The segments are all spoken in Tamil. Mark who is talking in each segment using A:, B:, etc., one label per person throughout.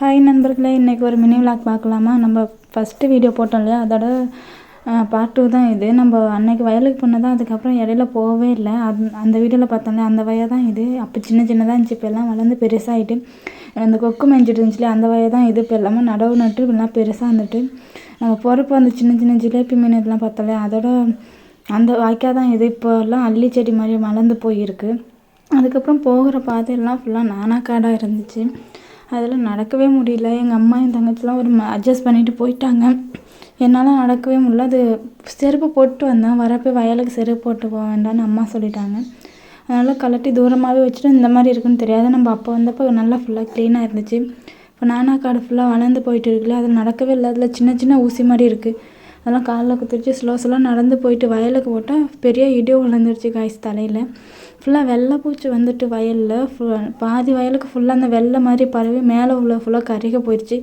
A: ஹாய் நண்பர்களே. இன்றைக்கி ஒரு மினி விளாக் பார்க்கலாமா? நம்ம ஃபஸ்ட்டு வீடியோ போட்டோம் இல்லையா? அதோட பார்ட் டூ தான் இது. நம்ம அன்னைக்கு வயலுக்கு போனதான் அதுக்கப்புறம் இடையில போகவே இல்லை. அந் அந்த வீடியோவில் பார்த்தோம்ல அந்த வயல் தான் இது. அப்போ சின்ன சின்னதாக இருந்துச்சு. இப்போ எல்லாம் வளர்ந்து பெருசாகிட்டு அந்த கொக்கு மேய்ஞ்சிட்டு இருந்துச்சுல அந்த வயல் தான் இது. இப்போ எல்லாமே நடவு நட்டு இப்படிலாம் பெருசாக வந்துட்டு நம்ம போகிறப்ப அந்த சின்ன சின்ன ஜிலேபி மீன் இதெல்லாம் பார்த்தோம்ல அதோட அந்த வாய்க்கால் தான் இது. இப்போல்லாம் அள்ளி செடி மாதிரி மலர்ந்து போயிருக்கு. அதுக்கப்புறம் போகிற பாதையெல்லாம் ஃபுல்லாக நானாக்காடாக இருந்துச்சு. அதில் நடக்கவே முடியல. எங்கள் அம்மா என் தங்கச்சிலாம் ஒரு அட்ஜஸ்ட் பண்ணிட்டு போயிட்டாங்க. என்னால் நடக்கவே முடியல. அது செருப்பு போட்டு வந்தேன். வரப்போ வயலுக்கு செருப்பு போட்டு போக வேண்டாம்னு அம்மா சொல்லிட்டாங்க. அதனால் கழட்டி தூரமாகவே வச்சுட்டு இந்த மாதிரி இருக்குன்னு தெரியாது. நம்ம அப்போ வந்தப்போ நல்லா ஃபுல்லாக க்ளீனாக இருந்துச்சு. இப்போ நானா காடு ஃபுல்லாக வளர்ந்து போயிட்டு இருக்குல்ல. அது நடக்கவே இல்லை. அதில் சின்ன சின்ன ஊசி மாதிரி இருக்குது அதெல்லாம் காலில் குத்திருச்சு. ஸ்லோ ஸ்லோ நடந்து போயிட்டு வயலுக்கு போட்டால் பெரிய இடி விழுந்துருச்சு காய்ஸ் தலையில். ஃபுல்லாக வெள்ளை பூச்சி வந்துட்டு வயலில். ஃபுல் பாதி வயலுக்கு ஃபுல்லாக அந்த வெள்ளை மாதிரி பரவி மேலே உள்ள ஃபுல்லாக கருக போயிடுச்சு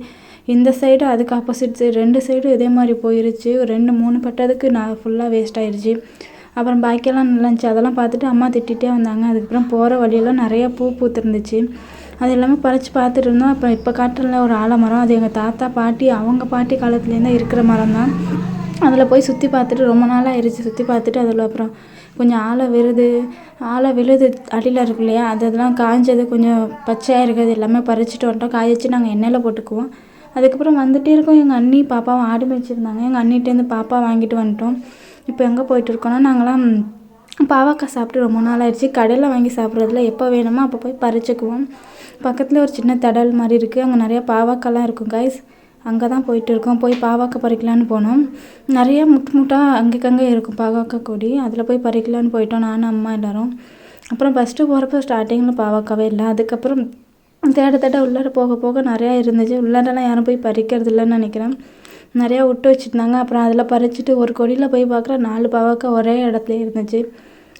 A: இந்த சைடு அதுக்கு ஆப்போசிட் சைடு ரெண்டு சைடும் இதே மாதிரி போயிருச்சு. ரெண்டு மூணு பட்டதுக்கு நான் ஃபுல்லாக வேஸ்ட் ஆயிடுச்சு அப்புறம் பாக்கியெல்லாம் நல்லா இருந்துச்சு. அதெல்லாம் பார்த்துட்டு அம்மா திட்டிகிட்டே வந்தாங்க. அதுக்கப்புறம் போகிற வழியெல்லாம் நிறையா பூ பூத்துருந்துச்சு. அது எல்லாமே பறித்து பார்த்துட்டு இருந்தோம். அப்புறம் இப்போ காட்டில் ஒரு ஆலமரம். அது எங்கள் தாத்தா பாட்டி அவங்க பாட்டி காலத்துலேருந்து இருக்கிற மரம் தான் அதில் போய் சுற்றி பார்த்துட்டு ரொம்ப நாள் ஆயிடுச்சு சுற்றி பார்த்துட்டு அதில் அப்புறம் கொஞ்சம் ஆழ விழுது ஆழ விழுது அடியில் இருக்கு இல்லையா? அது அதெல்லாம் காய்ஞ்சது கொஞ்சம் பச்சையாக இருக்கிறது எல்லாமே பறிச்சுட்டு வந்துட்டோம். காய வச்சு நாங்கள் எண்ணெயில் போட்டுக்குவோம். அதுக்கப்புறம் வந்துகிட்டே இருக்கோம். எங்கள் அண்ணி பாப்பாவும் ஆடு மேய்ச்சிருந்தாங்க. எங்கள் அண்ணிட்டேருந்து பாப்பா வாங்கிட்டு வந்துட்டோம். இப்போ எங்கே போயிட்டு இருக்கோன்னா நாங்களாம் பாவக்காய் சாப்பிட்டு ரொம்ப நாள் ஆயிடுச்சு கடையில் வாங்கி சாப்பிட்றதுல எப்போ வேணுமோ அப்போ போய் பறிச்சுக்குவோம். பக்கத்தில் ஒரு சின்ன தடல் மாதிரி இருக்குது அங்கே நிறையா பாவக்காய்லாம் இருக்கும் காய்ஸ் அங்கே தான் போயிட்டு இருக்கோம் போய் பாவக்காய் பறிக்கலான்னு போனோம். நிறைய முட்டு முட்டாக அங்கேக்கங்கே இருக்கும் பாவக்காய் கொடி. அதில் போய் பறிக்கலான்னு போயிட்டோம் நானும் அம்மா எல்லோரும். அப்புறம் ஃபஸ்ட்டு போகிறப்ப ஸ்டார்டிங்கில் பாவக்காவே இல்லை. அதுக்கப்புறம் தேட தேட உள்ளார போக போக நிறையா இருந்துச்சு. உள்ளாரெல்லாம் யாரும் போய் பறிக்கிறது இல்லைன்னு நினைக்கிறேன். நிறையா விட்டு வச்சுருந்தாங்க. அப்புறம் அதில் பறிச்சுட்டு ஒரு கொடியில் போய் பார்க்குற நாலு பாவக்காய் ஒரே இடத்துல இருந்துச்சு.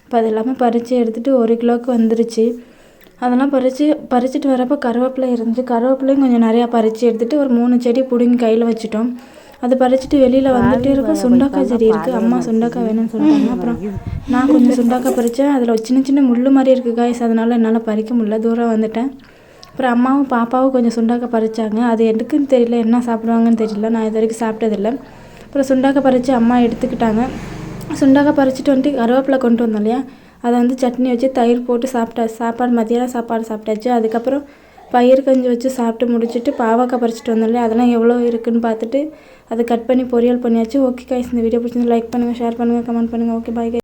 A: இப்போ அது எல்லாமே பறித்து எடுத்துகிட்டு ஒரு கிலோவுக்கு வந்துருச்சு. அதெல்லாம் பறித்து பறிச்சுட்டு வரப்போ கருவேப்பிலை இருந்துச்சு கருவேப்பிலையும் கொஞ்சம் நிறையா பறித்து எடுத்துகிட்டு ஒரு மூணு செடி பிடுங்கி கையில் வச்சுட்டோம். அது பறிச்சுட்டு வெளியில் வந்துட்டு இருக்கும். சுண்டக்காய் செடி இருக்குது அம்மா சுண்டக்காய் வேணும்னு சொல்லிட்டாங்க அப்புறம் நான் கொஞ்சம் சுண்டக்காய் பறித்தேன் அதில் சின்ன சின்ன முள் மாதிரி இருக்குது காய்ஸ் அதனால் என்னால் பறிக்க முடியல. தூரம் வந்துட்டேன். அப்புறம் அம்மாவும் பாப்பாவும் கொஞ்சம் சுண்டாக்காய் பறித்தாங்க அது எதுக்குன்னு தெரியல. என்ன சாப்பிடுவாங்கன்னு தெரியல. நான் இது வரைக்கும் சாப்பிட்டதில்ல. அப்புறம் சுண்டாக்காய் பறித்து அம்மா எடுத்துக்கிட்டாங்க. சுண்டாக்காய் பறிச்சுட்டு வந்துட்டு கருவேப்பிலை கொண்டு வந்தோம் இல்லையா? அதை வந்து சட்னி வச்சு தயிர் போட்டு சாப்பிட்டா சாப்பாடு மதியானம் சாப்பாடு சாப்பிட்டாச்சு. அதுக்கப்புறம் பயிர் கஞ்சி வச்சு சாப்பிட்டு முடிச்சுட்டு பாவக்காய் பறிச்சிட்டு வந்தோம்ல அதெல்லாம் எவ்வளோ இருக்குதுன்னு பார்த்துட்டு அதை கட் பண்ணி பொரியல் பண்ணியாச்சு. ஓகே காய்ஸ் இந்த வீடியோ பிடிச்சிருந்து லைக் பண்ணுங்கள் ஷேர் பண்ணுங்கள் கமெண்ட் பண்ணுங்கள் ஓகே பாய்